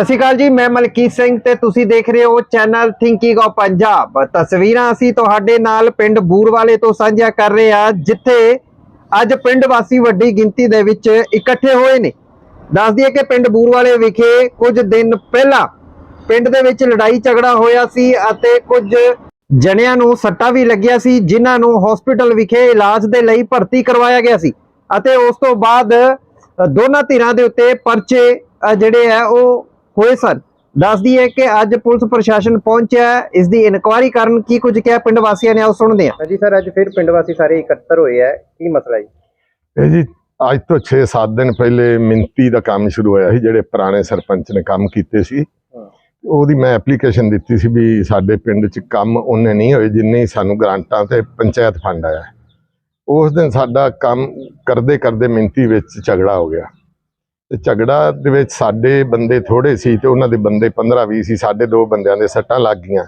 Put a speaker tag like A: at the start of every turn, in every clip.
A: ਸਤਿ ਸ਼੍ਰੀ ਅਕਾਲ ਜੀ, ਮੈਂ ਮਲਕੀਤ ਸਿੰਘ ਤੇ ਤੁਸੀਂ ਦੇਖ ਰਹੇ ਹੋ ਚੈਨਲ ਥਿੰਕਿੰਗ ਆਫ ਪੰਜਾਬ। ਤਸਵੀਰਾਂ ਅਸੀਂ ਤੁਹਾਡੇ ਨਾਲ ਪਿੰਡ ਬੂਰਵਾਲੇ ਤੋਂ ਸਾਂਝਾ ਕਰ ਰਹੇ ਹਾਂ, ਜਿੱਥੇ ਅੱਜ ਪਿੰਡ ਵਾਸੀ ਵੱਡੀ ਗਿਣਤੀ ਦੇ ਵਿੱਚ ਇਕੱਠੇ ਹੋਏ ਨੇ। ਦੱਸ ਦਈਏ ਕਿ ਪਿੰਡ ਬੂਰਵਾਲੇ ਵਿਖੇ ਕੁਝ ਦਿਨ ਪਹਿਲਾਂ ਪਿੰਡ ਦੇ ਵਿੱਚ ਲੜਾਈ ਝਗੜਾ ਹੋਇਆ ਸੀ ਅਤੇ ਕੁਝ ਜਣਿਆਂ ਨੂੰ ਸੱਟਾਂ ਵੀ ਲੱਗਿਆ ਸੀ, ਜਿਨ੍ਹਾਂ ਨੂੰ ਹਸਪੀਟਲ ਵਿਖੇ ਇਲਾਜ ਦੇ ਲਈ ਭਰਤੀ ਕਰਵਾਇਆ ਗਿਆ ਸੀ। ਅਤੇ ਉਸ ਤੋਂ ਬਾਅਦ ਦੋਨਾਂ ਧਿਰਾਂ ਦੇ ਉੱਤੇ ਪਰਚੇ ਜਿਹੜੇ ਆ, ਉਹ ਹੋਏ ਸਨ। ਦੱਸ ਦਈਏ ਕਿ ਅੱਜ ਪੁਲਿਸ ਪ੍ਰਸ਼ਾਸਨ ਪਹੁੰਚਿਆ ਹੈ। ਇਸ ਦੀ ਇਨਕੁਆਇਰੀ ਕਰਨ ਕੀ ਕੁਝ ਕਿਹਾ ਪਿੰਡ ਵਾਸੀਆਂ ਨੇ ਆਓ ਸੁਣਦੇ ਹਾਂ।
B: ਹਾਂਜੀ ਸਰ ਅੱਜ ਫਿਰ ਪਿੰਡ ਵਾਸੀ ਸਾਰੇ ਇਕੱਤਰ ਹੋਏ ਹੈ। ਕੀ ਮਸਲਾ ਜੀ?
C: ਇਹ ਜੀ ਅੱਜ ਤੋਂ 6-7 ਦਿਨ ਪਹਿਲੇ ਮਿੰਤੀ ਦਾ ਕੰਮ ਸ਼ੁਰੂ ਹੋਇਆ ਸੀ ਜਿਹੜੇ ਪੁਰਾਣੇ ਸਰਪੰਚ ਨੇ ਕੰਮ ਕੀਤੇ ਸੀ। ਉਹਦੀ ਮੈਂ ਐਪਲੀਕੇਸ਼ਨ ਦਿੱਤੀ ਸੀ ਵੀ ਸਾਡੇ ਪਿੰਡ 'ਚ ਕੰਮ ਉਹਨੇ ਨਹੀਂ ਹੋਏ ਜਿੰਨੇ ਹੀ ਸਾਨੂੰ ਗ੍ਰਾਂਟਾਂ ਤੇ ਪੰਚਾਇਤ ਫੰਡ ਆਇਆ। ਉਸ ਦਿਨ ਸਾਡਾ ਕੰਮ ਕਰਦੇ ਕਰਦੇ ਮਿੰਤੀ ਵਿੱਚ ਝਗੜਾ ਹੋ ਗਿਆ। ਤੇ ਝਗੜਾ ਦੇ ਵਿੱਚ ਸਾਡੇ ਬੰਦੇ ਥੋੜੇ ਸੀ ਤੇ ਉਹਨਾਂ ਦੇ ਬੰਦੇ 15-20 ਸੀ ਸਾਡੇ ਦੋ ਬੰਦਿਆਂ ਦੇ ਸੱਟਾਂ ਲੱਗ ਗਈਆਂ।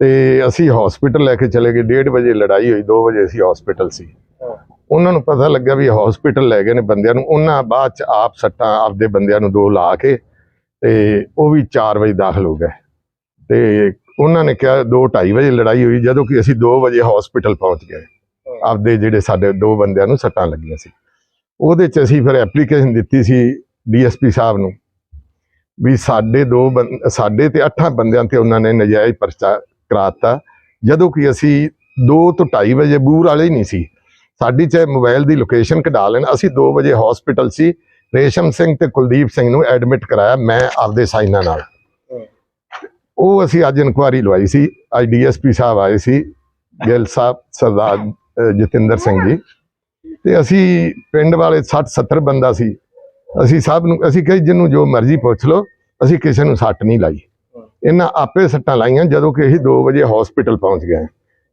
C: ਤੇ ਅਸੀਂ ਹਸਪੀਟਲ ਲੈ ਕੇ ਚਲੇ ਗਏ 1:30 ਵਜੇ ਲੜਾਈ ਹੋਈ 2 ਵਜੇ ਅਸੀਂ ਹਸਪੀਟਲ ਸੀ। ਉਹਨਾਂ ਨੂੰ ਪਤਾ ਲੱਗਾ ਵੀ ਹਸਪੀਟਲ ਲੈ ਗਏ ਨੇ ਬੰਦਿਆਂ ਨੂੰ ਉਹਨਾਂ ਬਾਅਦ ਚ ਆਪ ਸੱਟਾਂ ਆਪਦੇ ਬੰਦਿਆਂ ਨੂੰ ਦੋ ਲਾ ਕੇ ਤੇ ਉਹ ਵੀ 4 ਵਜੇ ਦਾਖਲ ਹੋ ਗਏ। ਤੇ ਉਹਨਾਂ ਨੇ ਕਿਹਾ 2:30 ਵਜੇ ਲੜਾਈ ਹੋਈ ਜਦੋਂ ਕਿ ਅਸੀਂ 2 ਵਜੇ ਹਸਪੀਟਲ ਪਹੁੰਚ ਗਏ। ਆਪਦੇ ਜਿਹੜੇ ਸਾਡੇ ਦੋ ਬੰਦਿਆਂ ਨੂੰ ਸੱਟਾਂ ਲੱਗੀਆਂ ਸੀ। ਉਹਦੇ ਚ ਅਸੀਂ ਫਿਰ ਐਪਲੀਕੇਸ਼ਨ ਦਿੱਤੀ ਸੀ ਡੀਐਸਪੀ ਸਾਹਿਬ ਨੂੰ ਵੀ ਸਾਡੇ ਦੋ ਬੰ- ਸਾਡੇ ਤੇ ਅੱਠਾਂ ਬੰਦਿਆਂ ਤੇ ਉਹਨਾਂ ਨੇ ਨਜਾਇਜ਼ ਪਰਚਾ ਕਰਾਤਾ, ਜਦੋਂ ਕਿ ਅਸੀਂ 2 ਤੋਂ 2:30 ਵਜੇ ਬੂਰ ਵਾਲੇ ਹੀ ਨਹੀਂ ਸੀ। ਸਾਡੀ ਚਾਹੇ ਮੋਬਾਈਲ ਦੀ ਲੋਕੇਸ਼ਨ ਕਢਾ ਲੈਣ, ਅਸੀਂ 2 ਵਜੇ ਹਸਪੀਟਲ ਸੀ, ਰੇਸ਼ਮ ਸਿੰਘ ਤੇ ਕੁਲਦੀਪ ਸਿੰਘ ਨੂੰ ਐਡਮਿਟ ਕਰਾਇਆ ਮੈਂ ਆਪਦੇ ਸਾਈਨਾਂ ਨਾਲ। ਉਹ ਅਸੀਂ ਅੱਜ ਇਨਕੁਆਰੀ ਲਵਾਈ ਸੀ, ਅੱਜ ਡੀਐਸਪੀ ਸਾਹਿਬ ਆਏ ਸੀ, ਗਿੱਲ ਸਾਹਿਬ, ਸਰਦਾਰ ਜਤਿੰਦਰ ਸਿੰਘ ਜੀ। ਤੇ ਅਸੀਂ ਪਿੰਡ ਵਾਲੇ 60 70 ਬੰਦਾ ਸੀ। ਅਸੀਂ ਸਭ ਨੂੰ ਅਸੀਂ ਕਹੀ ਜਿਹਨੂੰ ਜੋ ਮਰਜ਼ੀ ਪੁੱਛ ਲਓ ਅਸੀਂ ਕਿਸੇ ਨੂੰ ਸੱਟ ਨਹੀਂ ਲਾਈ। ਇਹਨਾਂ ਆਪੇ ਸੱਟਾਂ ਲਾਈਆਂ ਜਦੋਂ ਕਿ ਅਸੀਂ 2 ਵਜੇ ਹਸਪੀਟਲ ਪਹੁੰਚ ਗਏ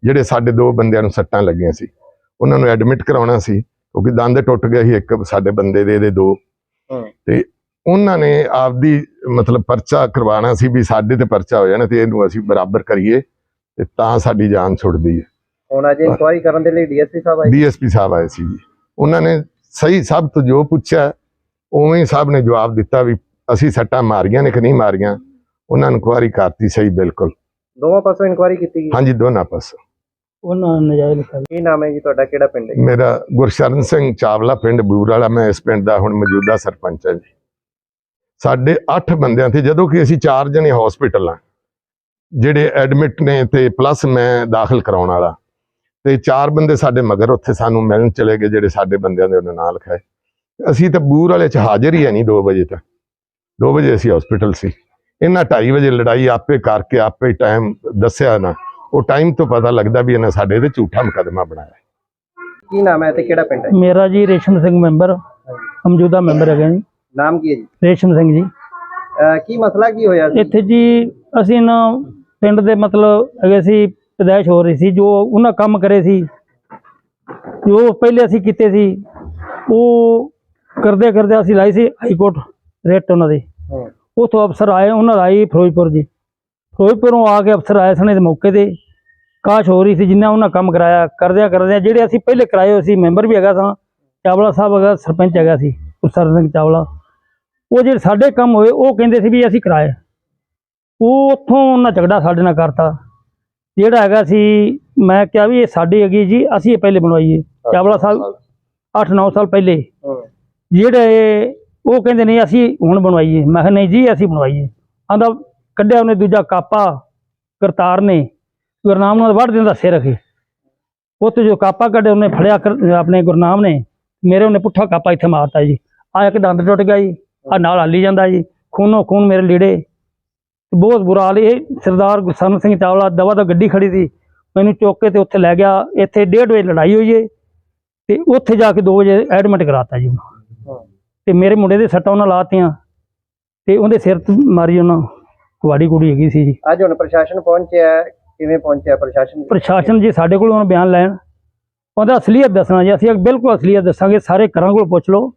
C: ਜਿਹੜੇ ਸਾਡੇ ਦੋ ਬੰਦਿਆਂ ਨੂੰ ਸੱਟਾਂ ਲੱਗੀਆਂ ਸੀ। ਉਹਨਾਂ ਨੂੰ ਐਡਮਿਟ ਕਰਾਉਣਾ ਸੀ ਕਿਉਂਕਿ ਦੰਦ ਟੁੱਟ ਗਏ ਸੀ ਇੱਕ ਸਾਡੇ ਬੰਦੇ ਦੇ ਦੇ। ਦੋ। ਤੇ ਉਹਨਾਂ ਨੇ ਆਪਦੀ ਮਤਲਬ ਪਰਚਾ ਕਰਵਾਉਣਾ ਸੀ ਵੀ ਸਾਡੇ ਤੇ ਪਰਚਾ ਹੋ ਜਾਣਾ ਤੇ ਇਹਨੂੰ ਅਸੀਂ ਬਰਾਬਰ ਕਰੀਏ ਤੇ ਤਾਂ ਸਾਡੀ ਜਾਨ ਛੁੱਟਦੀ ਹੈ।
B: ਹੁਣ ਅੱਜ ਇਨਕੁਆਇਰੀ ਕਰਨ ਦੇ ਲਈ ਡੀਐਸਪੀ ਸਾਹਿਬ ਆਏ
C: ਡੀਐਸਪੀ ਸਾਹਿਬ ਆਏ ਸੀ ਜੀ। ਉਹਨਾਂ ਨੇ ਸਹੀ ਸਭ ਤੋਂ ਜੋ ਪੁੱਛਿਆ ਉਵੇਂ ਹੀ ਸਾਹਿਬ ਨੇ ਜਵਾਬ ਦਿੱਤਾ ਵੀ ਅਸੀਂ ਸੱਟਾਂ ਮਾਰੀਆਂ ਨੇ ਕਿ ਨਹੀਂ ਮਾਰੀਆਂ। ਉਹਨਾਂ ਨੂੰ ਇਨਕੁਆਰੀ ਕਰਤੀ ਸਹੀ ਬਿਲਕੁਲ।
B: ਦੋਵਾਂ ਪਾਸੋਂ ਇਨਕੁਆਇਰੀ ਕੀਤੀ ਗਈ?
C: ਹਾਂਜੀ ਦੋਨਾਂ ਪਾਸੋਂ।
D: ਉਹਨਾਂ ਨੇ ਨਜਾਇਜ਼ ਲਿਖਿਆ
B: ਕੀ ਨਾਮ ਹੈ ਜੀ ਤੁਹਾਡਾ? ਕਿਹੜਾ ਪਿੰਡ ਹੈ
C: ਮੇਰਾ ਗੁਰਸ਼ਰਨ ਸਿੰਘ ਚਾਵਲਾ ਪਿੰਡ ਬੂਰ ਵਾਲਾ ਮੈਂ ਇਸ ਪਿੰਡ ਦਾ ਹੁਣ ਮੌਜੂਦਾ ਸਰਪੰਚ ਹਾਂ ਜੀ। ਸਾਡੇ 8 ਬੰਦਿਆਂ ਤੇ ਜਦੋਂ ਕਿ ਅਸੀਂ 4 ਜਣੇ ਹਸਪੀਟਲ ਆ ਜਿਹੜੇ ਐਡਮਿਟ ਨੇ ਤੇ ਪਲੱਸ ਮੈਂ ਦਾਖਲ ਕਰਾਉਣ ਵਾਲਾ। ਤੇ 4 ਬੰਦੇ ਸਾਡੇ ਮਗਰ ਉੱਥੇ ਸਾਨੂੰ ਮਿਲਣ ਚਲੇ ਗਏ ਜਿਹੜੇ ਸਾਡੇ ਬੰਦਿਆਂ ਦੇ ਉਹਨਾਂ ਨਾਂ ਲਿਖਾਏ। ਅਸੀਂ ਤਾਂ ਬੂਰ ਵਾਲੇ ਚ ਹਾਜ਼ਰ ਹੀ ਹੈ ਨਹੀਂ 2 ਵਜੇ ਤੱਕ। 2 ਵਜੇ ਅਸੀਂ ਹਸਪੀਟਲ ਸੀ। ਇਹਨਾਂ 2:30 ਵਜੇ ਲੜਾਈ ਆਪੇ ਕਰਕੇ ਆਪੇ ਟਾਈਮ ਦੱਸਿਆ ਨਾ। ਉਹ ਟਾਈਮ ਤੋਂ ਪਤਾ ਲੱਗਦਾ ਵੀ ਇਹਨਾਂ ਸਾਡੇ ਤੇ ਝੂਠਾ ਮੁਕੱਦਮਾ ਬਣਾਇਆ।
B: ਕੀ ਨਾਮ ਹੈ ਤੇ ਕਿਹੜਾ ਪਿੰਡ ਹੈ?
D: ਮੇਰਾ ਜੀ ਰੇਸ਼ਮ ਸਿੰਘ ਮੈਂਬਰ ਮੌਜੂਦਾ ਮੈਂਬਰ ਹੈਗਾ ਜੀ
B: ਨਾਮ ਕੀ ਹੈ ਜੀ?
D: ਰੇਸ਼ਮ ਸਿੰਘ ਜੀ।
B: ਕੀ ਮਸਲਾ ਕੀ ਹੋਇਆ
D: ਇੱਥੇ ਜੀ ਅਸੀਂ ਨਾ ਪਿੰਡ ਦੇ ਮਤਲਬ ਹੈਗੇ ਸੀ ਪਦਾਇਸ਼ ਹੋ ਰਹੀ ਸੀ ਜੋ ਉਹਨਾਂ ਕੰਮ ਕਰੇ ਸੀ ਜੋ ਪਹਿਲੇ ਅਸੀਂ ਕੀਤੇ ਸੀ ਉਹ ਕਰਦੇ ਕਰਦੇ ਅਸੀਂ ਲਾਈ ਸੀ ਹਾਈ ਕੋਰਟ ਰੇਟ ਉਹਨਾਂ ਦੀ। ਉਥੋਂ ਅਫਸਰ ਆਏ ਉਹਨਾਂ ਆਈ ਫਿਰੋਜ਼ਪੁਰ ਜੀ। ਫਿਰੋਜ਼ਪੁਰੋਂ ਆ ਕੇ ਅਫਸਰ ਆਏ ਸਨ ਦੇ ਮੌਕੇ ਤੇ। ਕਾਸ਼ ਹੋ ਰਹੀ ਸੀ ਜਿੰਨਾ ਉਹਨਾਂ ਕੰਮ ਕਰਾਇਆ ਕਰਦਿਆਂ ਕਰਦਿਆਂ ਜਿਹੜੇ ਅਸੀਂ ਪਹਿਲੇ ਕਰਾਏ ਹੋਏ ਸੀ ਮੈਂਬਰ ਵੀ ਹੈਗਾ ਸਾਂ ਚਾਵਲਾ ਸਾਹਿਬ ਹੈਗਾ ਸਰਪੰਚ ਹੈਗਾ ਸੀ ਗੁਰਸਰ ਸਿੰਘ ਚਾਵਲਾ। ਉਹ ਜਿਹੜੇ ਸਾਡੇ ਕੰਮ ਹੋਏ ਉਹ ਕਹਿੰਦੇ ਸੀ ਵੀ ਅਸੀਂ ਕਰਾਏ ਉਹ ਉੱਥੋਂ ਉਹਨਾਂ ਝਗੜਾ ਸਾਡੇ ਨਾਲ ਕਰਤਾ। ਜਿਹੜਾ ਹੈਗਾ ਸੀ ਮੈਂ ਕਿਹਾ ਵੀ ਇਹ ਸਾਡੀ ਹੈਗੀ ਜੀ ਅਸੀਂ ਇਹ ਪਹਿਲੇ ਬਣਵਾਈਏ। ਚਾਵਲਾ ਸਾਹਿਬ 8-9 ਸਾਲ ਪਹਿਲੇ। ਜਿਹੜੇ ਉਹ ਕਹਿੰਦੇ ਨਹੀਂ ਅਸੀਂ ਹੁਣ ਬਣਵਾਈਏ। ਮੈਂ ਕਿਹਾ ਨਹੀਂ ਜੀ ਅਸੀਂ ਬਣਵਾਈਏ। ਆਂਦਾ ਕੱਢਿਆ ਉਹਨੇ ਦੂਜਾ ਕਾਪਾ ਕਰਤਾਰ ਨੇ। ਗੁਰਨਾਮ ਨਾਲ ਵੱਢ ਦਿੰਦਾ ਸਿਰ ਅਖੇ। ਉੱਥੇ ਜੋ ਕਾਪਾ ਕੱਢਿਆ ਉਹਨੇ ਫੜਿਆ ਆਪਣੇ ਗੁਰਨਾਮ ਨੇ। ਮੇਰੇ ਉਹਨੇ ਪੁੱਠਾ ਕਾਪਾ ਇੱਥੇ ਮਾਰਤਾ ਜੀ। ਆ ਇੱਕ ਦੰਦ ਟੁੱਟ ਗਿਆ ਜੀ। ਆ ਨਾਲ ਹਾਲੀ ਜਾਂਦਾ ਜੀ। ਖੂਨੋ ਖੂਨ ਮੇਰੇ ਲੀੜੇ। ਬਹੁਤ ਬੁਰਾ ਹਾਲ ਇਹ। ਸਰਦਾਰ ਗੁਰਸਰਨ ਸਿੰਘ ਚਾਵਲਾ ਦਵਾ ਦਾ ਗੱਡੀ ਖੜੀ ਸੀ ਮੈਨੂੰ ਚੁੱਕ ਕੇ ਤੇ ਉੱਥੇ ਲੈ ਗਿਆ। ਇੱਥੇ ਡੇਢ ਵਜੇ ਲੜਾਈ ਹੋਈ ਏ ਤੇ ਉੱਥੇ ਜਾ ਕੇ 2 ਵਜੇ ਐਡਮਿਟ ਕਰਾਤਾ ਜੀ ਉਹਨੂੰ। ਤੇ ਮੇਰੇ ਮੁੰਡੇ ਦੇ ਸੱਟਾਂ ਉਹਨਾਂ ਲਾਤੀਆਂ ਤੇ ਉਹਦੇ ਸਿਰ ਤੇ ਮਾਰੀ ਉਹਨਾਂ ਕੁਵਾੜੀ ਕੁੜੀ ਹੈਗੀ ਸੀ ਜੀ।
B: ਅੱਜ ਹੁਣ ਪ੍ਰਸ਼ਾਸਨ ਪਹੁੰਚਿਆ ਕਿਵੇਂ ਪਹੁੰਚਿਆ ਪ੍ਰਸ਼ਾਸਨ?
D: ਪ੍ਰਸ਼ਾਸਨ ਜੀ ਸਾਡੇ ਕੋਲ ਹੁਣ ਬਿਆਨ ਲੈਣ। ਉਹਦਾ ਅਸਲੀਅਤ ਦੱਸਣਾ ਜੀ ਅਸੀਂ ਬਿਲਕੁਲ ਅਸਲੀਅਤ ਦੱਸਾਂਗੇ। ਸਾਰੇ ਘਰਾਂ ਕੋਲ ਪੁੱਛ ਲਓ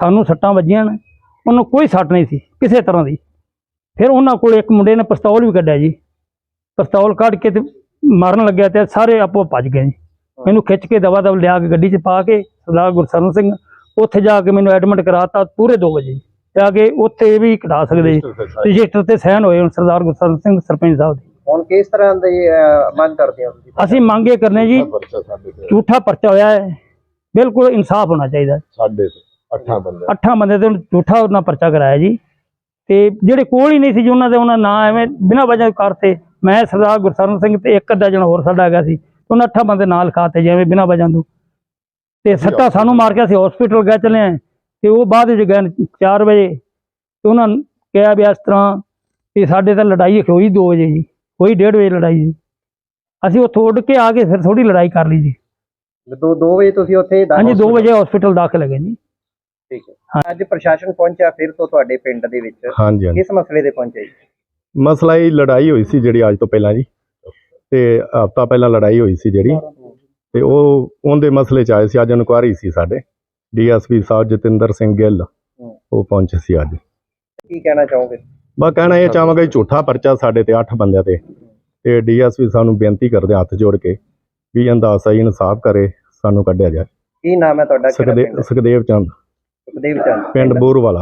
D: ਸਾਨੂੰ ਸੱਟਾਂ ਵੱਜੀਆਂ ਨੇ। ਉਹਨੂੰ ਕੋਈ ਸੱਟ ਨਹੀਂ ਸੀ ਕਿਸੇ ਤਰ੍ਹਾਂ ਦੀ। ਫਿਰ ਉਹਨਾਂ ਕੋਲ ਇੱਕ ਮੁੰਡੇ ਨੇ ਪਿਸਤੌਲ ਵੀ ਕੱਢਿਆ ਜੀ। ਪਿਸਤੌਲ ਕੱਢ ਕੇ ਤੇ ਮਾਰਨ ਲੱਗਿਆ ਤੇ ਸਾਰੇ ਆਪੋ ਭੱਜ ਗਏ ਜੀ। ਮੈਨੂੰ ਖਿੱਚ ਕੇ ਦਵਾ ਦਵ ਲਿਆ ਕੇ ਗੱਡੀ 'ਚ ਪਾ ਕੇ ਸਰਦਾਰ ਗੁਰਸਰਨ ਸਿੰਘ ਉੱਥੇ ਜਾ ਕੇ ਮੈਨੂੰ ਐਡਮਿਟ ਕਰਾਤਾ ਪੂਰੇ 2 ਵਜੇ। ਤੇ ਅੱਗੇ ਉੱਥੇ ਵੀ ਕਟਾ ਸਕਦੇ ਜੀ। ਰਜਿਸਟਰ ਤੇ ਸਾਈਨ। ਹੋਏ ਹੁਣ ਸਰਦਾਰ ਗੁਰਸਰਨ ਸਿੰਘ ਸਰਪੰਚ ਸਾਹਿਬ ਦੇ।
B: ਹੁਣ ਕਿਸ ਤਰ੍ਹਾਂ ਦੀ ਮੰਗ ਕਰਦੇ ਹੋ ਤੁਸੀਂ?
D: ਅਸੀਂ ਮੰਗ ਇਹ ਕਰਨੇ ਜੀ
C: ਪਰਚਾ ਸਾਡੇ ਤੇ
D: ਝੂਠਾ ਪਰਚਾ ਹੋਇਆ ਹੈ। ਬਿਲਕੁਲ ਇਨਸਾਫ ਹੋਣਾ ਚਾਹੀਦਾ
C: ਸਾਡੇ ਤੇ ਅੱਠਾਂ ਬੰਦੇ
D: ਅੱਠਾਂ ਬੰਦੇ ਤੇ ਝੂਠਾ ਉਹਨਾਂ ਪਰਚਾ ਕਰਾਇਆ ਜੀ। ਤੇ ਜਿਹੜੇ ਕੋਲ ਹੀ ਨਹੀਂ ਸੀ ਜੀ ਉਹਨਾਂ ਦੇ ਉਹਨਾਂ ਨਾਂ ਐਵੇਂ ਬਿਨਾਂ ਵਜ੍ਹਾ ਕਰਤੇ। ਮੈਂ ਸਰਦਾਰ ਗੁਰਸਰਨ ਸਿੰਘ ਤੇ ਇੱਕ ਅੱਧਾ ਜਣਾ ਹੋਰ ਸਾਡਾ ਹੈਗਾ ਸੀ। ਉਹਨਾਂ ਅੱਠਾਂ ਬੰਦੇ ਨਾਲ ਖਾਤੇ ਜਿਵੇਂ ਬਿਨਾਂ ਵਜ੍ਹਾ ਤੋਂ। ਤੇ ਸੱਟਾ ਸਾਨੂੰ ਮਾਰ ਕੇ ਅਸੀਂ ਹਸਪੀਟਲ ਗਏ ਚਲੇ ਆਏ। ਤੇ ਉਹ ਬਾਅਦ ਵਿੱਚ ਗਏ 4 ਵਜੇ। ਤੇ ਉਹਨਾਂ ਨੇ ਕਿਹਾ ਵੀ ਇਸ ਤਰ੍ਹਾਂ ਵੀ ਸਾਡੇ ਤਾਂ ਲੜਾਈ ਹੋਈ 2 ਵਜੇ ਜੀ ਹੋਈ 1:30 ਵਜੇ ਲੜਾਈ ਜੀ। ਅਸੀਂ ਉੱਥੋਂ ਉੱਡ ਕੇ ਆ ਕੇ ਫਿਰ ਥੋੜੀ ਲੜਾਈ ਕਰ ਲਈ ਜੀ।
B: ਦੋ 2 ਵਜੇ ਤੁਸੀਂ ਉੱਥੇ
D: ਹਾਂਜੀ 2 ਵਜੇ ਹਸਪੀਟਲ ਦਾਖਲ ਹੈਗੇ ਜੀ।
B: ਠੀਕ ਹੈ। ਅੱਜ ਪ੍ਰਸ਼ਾਸਨ ਪਹੁੰਚਿਆ ਫਿਰ ਤੋਂ ਤੁਹਾਡੇ ਪਿੰਡ ਦੇ ਵਿੱਚ।
E: ਹਾਂਜੀ ਹਾਂਜੀ।
B: ਕਿਸ ਮਸਲੇ ਦੇ ਪਹੁੰਚੇ ਜੀ?
E: ਮਸਲਾ ਇਹ ਲੜਾਈ ਹੋਈ ਸੀ ਜਿਹੜੀ ਅੱਜ ਤੋਂ ਪਹਿਲਾਂ ਜੀ। ਤੇ ਹਫਤਾ ਪਹਿਲਾਂ ਲੜਾਈ ਹੋਈ ਸੀ ਜਿਹੜੀ। ਤੇ ਉਹ ਉਹਦੇ ਮਸਲੇ ਚ ਆਏ ਸੀ ਅੱਜ ਇਨਕੁਆਰੀ ਸੀ ਸਾਡੇ। ਡੀਐਸਪੀ ਸਾਹਿਬ ਜਤਿੰਦਰ ਸਿੰਘ ਗਿੱਲ ਉਹ ਪਹੁੰਚੇ ਸੀ ਅੱਜ।
B: ਕੀ ਕਹਿਣਾ ਚਾਹੋਗੇ?
E: ਬਸ ਕਹਿਣਾ ਇਹ ਚਾਹਾਂਗਾ ਝੂਠਾ ਪਰਚਾ ਸਾਡੇ ਤੇ 8 ਬੰਦਿਆਂ ਤੇ। ਤੇ ਡੀਐਸਪੀ ਸਾਨੂੰ ਬੇਨਤੀ ਕਰਦੇ ਹੱਥ ਜੋੜ ਕੇ ਵੀ ਸਹੀ ਇਨਸਾਫ ਕਰੇ ਸਾਨੂੰ ਕੱਢਿਆ ਜਾਏ।
B: ਕੀ ਨਾਮ ਹੈ ਤੁਹਾਡਾ
E: ਸੁਖਦੇਵ ਚੰਦ।
B: ਸੁਖਦੇਵ ਚੰਦ
E: ਪਿੰਡ ਬੋਰਵਾਲਾ।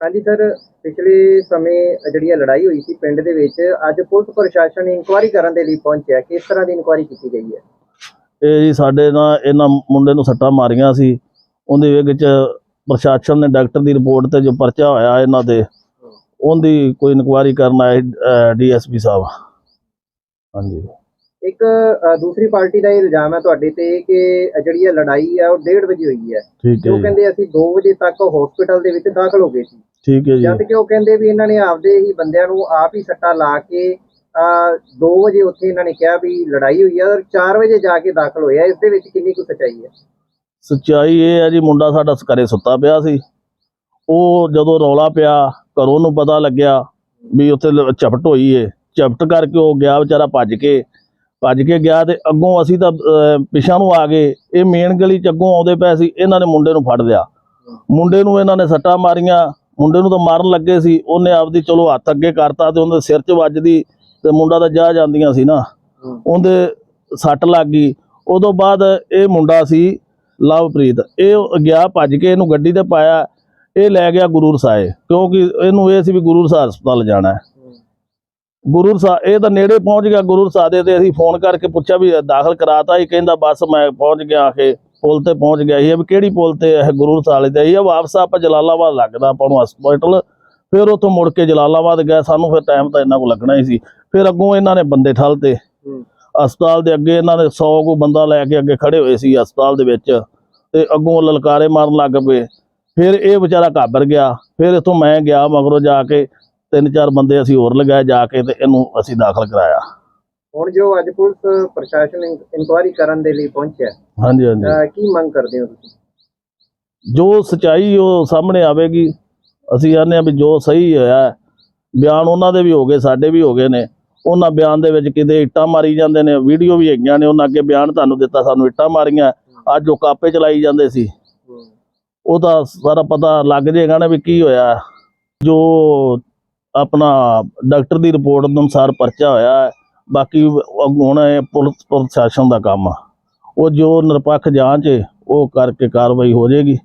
B: ਹਾਂਜੀ ਸਰ ਪਿਛਲੇ ਸਮੇਂ ਜਿਹੜੀ ਇਹ ਲੜਾਈ ਹੋਈ ਸੀ ਪਿੰਡ ਦੇ ਵਿੱਚ ਅੱਜ ਪੁਲਿਸ ਪ੍ਰਸ਼ਾਸਨ ਇਨਕੁਆਇਰੀ ਕਰਨ ਦੇ ਲਈ ਪਹੁੰਚਿਆ। ਕਿਸ ਤਰ੍ਹਾਂ ਦੀ ਇਨਕੁਆਇਰੀ ਕੀਤੀ ਗਈ ਹੈ?
F: ਇਹ ਜੀ ਸਾਡੇ ਨਾਲ ਇਹਨਾਂ ਮੁੰਡੇ ਨੂੰ ਸੱਟਾਂ ਮਾਰੀਆਂ ਸੀ। ਉਹਦੇ ਵਿੱਚ ਪ੍ਰਸ਼ਾਸਨ ਨੇ ਡਾਕਟਰ ਦੀ ਰਿਪੋਰਟ ਤੇ ਜੋ ਪਰਚਾ ਹੋਇਆ ਇਹਨਾਂ ਤੇ ਉਹਦੀ ਕੋਈ ਇਨਕੁਆਇਰੀ ਕਰਨ ਆਏ ਡੀਐਸਪੀ ਸਾਹਿਬ। ਹਾਂਜੀ।
B: ਇੱਕ ਅ, ਦੂਸਰੀ ਪਾਰਟੀ ਦਾ ਇਹ ਇਲਜ਼ਾਮ ਹੈ ਤੁਹਾਡੇ ਤੇ ਕਿ ਜਿਹੜੀ ਇਹ ਲੜਾਈ ਹੈ ਉਹ 1:30 ਵਜੇ ਹੋਈ ਹੈ।
F: ਠੀਕ
B: ਤੇ
F: ਹੈ
B: ਉਹ
F: ਜੀ।
B: ਕਹਿੰਦੇ ਅਸੀਂ 2 ਵਜੇ ਤੱਕ ਹਸਪੀਟਲ ਦੇ ਵਿੱਚ ਦਾਖਲ ਹੋ ਗਏ ਸੀ।
F: ਠੀਕ ਹੈ ਜੀ।
B: ਜਦ ਕਿ ਉਹ ਕਹਿੰਦੇ ਵੀ ਇਹਨਾਂ ਨੇ ਆਪਦੇ ਹੀ ਬੰਦਿਆਂ ਨੂੰ ਆਪ ਹੀ ਸੱਟਾ ਲਾ ਕੇ 2 ਵਜੇ ਉੱਥੇ ਇਹਨਾਂ ਨੇ ਕਿਹਾ ਵੀ ਲੜਾਈ ਹੋਈ ਹੈ ਔਰ 4 ਵਜੇ ਜਾ ਕੇ ਦਾਖਲ ਹੋਇਆ। ਇਸ ਦੇ ਵਿੱਚ ਕਿੰਨੀ ਕੁ ਸੱਚਾਈ ਹੈ?
F: ਸੱਚਾਈ ਇਹ ਹੈ ਜੀ ਮੁੰਡਾ ਸਾਡਾ ਘਰੇ ਸੁੱਤਾ ਪਿਆ ਸੀ। ਉਹ ਜਦੋਂ ਰੌਲਾ ਪਿਆ ਘਰੋਂ ਨੂੰ ਪਤਾ ਲੱਗਿਆ ਵੀ ਉੱਥੇ ਲ- ਝਪਟ ਹੋਈ ਏ। ਝਪਟ ਕਰਕੇ ਉਹ ਗਿਆ ਵਿਚਾਰਾ ਭੱਜ ਕੇ। ਭੱਜ ਕੇ ਗਿਆ ਤੇ ਅੱਗੋਂ ਅਸੀਂ ਤਾਂ ਅਹ, ਪਿਛਾਂ ਨੂੰ ਆ ਗਏ। ਇਹ ਮੇਨ ਗਲੀ ਚ ਅੱਗੋਂ ਆਉਂਦੇ ਪਏ ਸੀ ਇਹਨਾਂ ਨੇ ਮੁੰਡੇ ਨੂੰ ਫੜ ਲਿਆ। ਮੁੰਡੇ ਨੂੰ ਇਹਨਾਂ ਨੇ ਸੱਟਾਂ ਮਾਰੀਆਂ ਮੁੰਡੇ ਨੂੰ ਤਾਂ ਮਾਰਨ ਲੱਗੇ ਸੀ। ਉਹਨੇ ਆਪਦੀ ਚਲੋ ਹੱਥ ਅੱਗੇ ਕਰਤਾ ਤੇ ਉਹਦੇ ਸਿਰ 'ਚ ਵੱਜਦੀ ਤੇ ਮੁੰਡਾ ਤਾਂ ਜਾ ਜਾਂਦੀਆਂ ਸੀ ਨਾ। ਉਹਦੇ ਸੱਟ ਲੱਗ ਗਈ। ਉਦੋਂ ਬਾਅਦ ਇਹ ਮੁੰਡਾ ਸੀ ਲਵਪ੍ਰੀਤ। ਇਹ ਗਿਆ ਭੱਜ ਕੇ ਇਹਨੂੰ ਗੱਡੀ ਤੇ ਪਾਇਆ। ਇਹ ਲੈ ਗਿਆ ਗੁਰੂ ਰਸਾਏ ਕਿਉਂਕਿ ਇਹਨੂੰ ਇਹ ਸੀ ਵੀ ਗੁਰੂ ਰਸਾ ਹਸਪਤਾਲ ਜਾਣਾ ਹੈ। ਗੁਰੂ ਰਸਾ ਇਹ ਤਾਂ ਨੇੜੇ ਪਹੁੰਚ ਗਿਆ ਗੁਰੂ ਰਸਾ ਦੇ ਤੇ ਅਸੀਂ ਫੋਨ ਕਰਕੇ ਪੁੱਛਿਆ ਵੀ ਦਾਖਲ ਕਰਾਤਾ ਇਹ ਕਹਿੰਦਾ ਬਸ ਮੈਂ ਪਹੁੰਚ ਗਿਆ ਆ ਕੇ ਪੁਲ ਤੇ ਪਹੁੰਚ ਗਿਆ ਇਹ ਵੀ ਕਿਹੜੀ ਪੁਲ ਤੇ ਇਹ ਗੁਰੂ ਰਸਾਲੇ ਤੇ? ਇਹ ਵਾਪਸ ਆਪਾਂ ਜਲਾਲਾਬਾਦ ਲੱਗਦਾ ਆਪਾਂ ਨੂੰ ਹਸਪੀਟਲ ਫਿਰ ਉੱਥੋਂ ਮੁੜ ਕੇ ਜਲਾਲਾਬਾਦ ਗਿਆ ਸਾਨੂੰ ਫਿਰ ਟਾਈਮ ਤਾਂ ਇੰਨਾ ਕੋ ਲੱਗਣਾ ਹੀ ਸੀ। ਫਿਰ ਅੱਗੋਂ ਇਹਨਾਂ ਨੇ ਬੰਦੇ ਠੱਲਤੇ। ਹਸਪਤਾਲ ਦੇ ਅੱਗੇ ਇਹਨਾਂ ਨੇ 100 ਕੋ ਬੰਦਾ ਲੈ ਕੇ ਅੱਗੇ ਖੜੇ ਹੋਏ ਸੀ ਹਸਪਤਾਲ ਦੇ ਵਿੱਚ ਤੇ ਅੱਗੋਂ ਲਲਕਾਰੇ ਮਾਰਨ ਲੱਗ ਪਏ। ਫਿਰ ਇਹ ਵਿਚਾਰਾ ਘਾਬਰ ਗਿਆ। ਫਿਰ ਇਥੋਂ ਮੈਂ ਗਿਆ ਮਗਰੋਂ ਜਾ ਕੇ ਤਿੰਨ ਚਾਰ ਬੰਦੇ ਅਸੀਂ ਹੋਰ ਲਗਾਏ ਜਾ ਕੇ ਤੇ ਇਹਨੂੰ ਅਸੀਂ ਦਾਖਲ ਕਰਾਇਆ।
B: ਹੁਣ ਜੋ ਅੱਜ ਪੁਲਿਸ ਪ੍ਰਸ਼ਾਸਨ ਇਨਕੁਆਇਰੀ ਕਰਨ ਦੇ ਲਈ ਪਹੁੰਚਿਆ
F: ਹਾਂਜੀ ਹਾਂਜੀ।
B: ਕੀ ਮੰਗ ਕਰਦੇ ਹੋ ਤੁਸੀਂ?
F: ਜੋ ਸਚਾਈ ਉਹ ਸਾਹਮਣੇ ਆਵੇਗੀ ਅਸੀਂ ਆਨੇ ਆ ਵੀ ਜੋ ਸਹੀ ਹੋਇਆ ਬਿਆਨ ਉਹਨਾਂ ਦੇ ਵੀ ਹੋ ਗਏ ਸਾਡੇ ਵੀ ਹੋ ਗਏ ਨੇ। ਉਹਨਾਂ ਬਿਆਨ ਦੇ ਵਿੱਚ ਕਿਤੇ ਇੱਟਾਂ ਮਾਰੀ ਜਾਂਦੇ ਨੇ ਵੀਡੀਓ ਵੀ ਹੈਗੀਆਂ ਨੇ ਉਹਨਾਂ ਅੱਗੇ ਬਿਆਨ ਤੁਹਾਨੂੰ ਦਿੱਤਾ ਸਾਨੂੰ ਇੱਟਾਂ ਮਾਰੀਆਂ। ਅੱਜ ਉਹ ਕਾਪੇ ਚਲਾਈ ਜਾਂਦੇ ਸੀ। ਉਹਦਾ ਸਾਰਾ ਪਤਾ ਲੱਗ ਜਾਏਗਾ ਨਾ ਵੀ ਕੀ ਹੋਇਆ। ਜੋ ਆਪਣਾ ਡਾਕਟਰ ਦੀ ਰਿਪੋਰਟ ਅਨੁਸਾਰ ਪਰਚਾ ਹੋਇਆ ਹੈ। ਬਾਕੀ ਹੁਣ ਇਹ ਪੁਲਿਸ ਪ੍ਰਸ਼ਾਸਨ ਦਾ ਕੰਮ ਆ। ਉਹ ਜੋ ਨਿਰਪੱਖ ਜਾਂਚ ਹੈ, ਉਹ ਕਰਕੇ ਕਾਰਵਾਈ ਹੋ ਜਾਏਗੀ।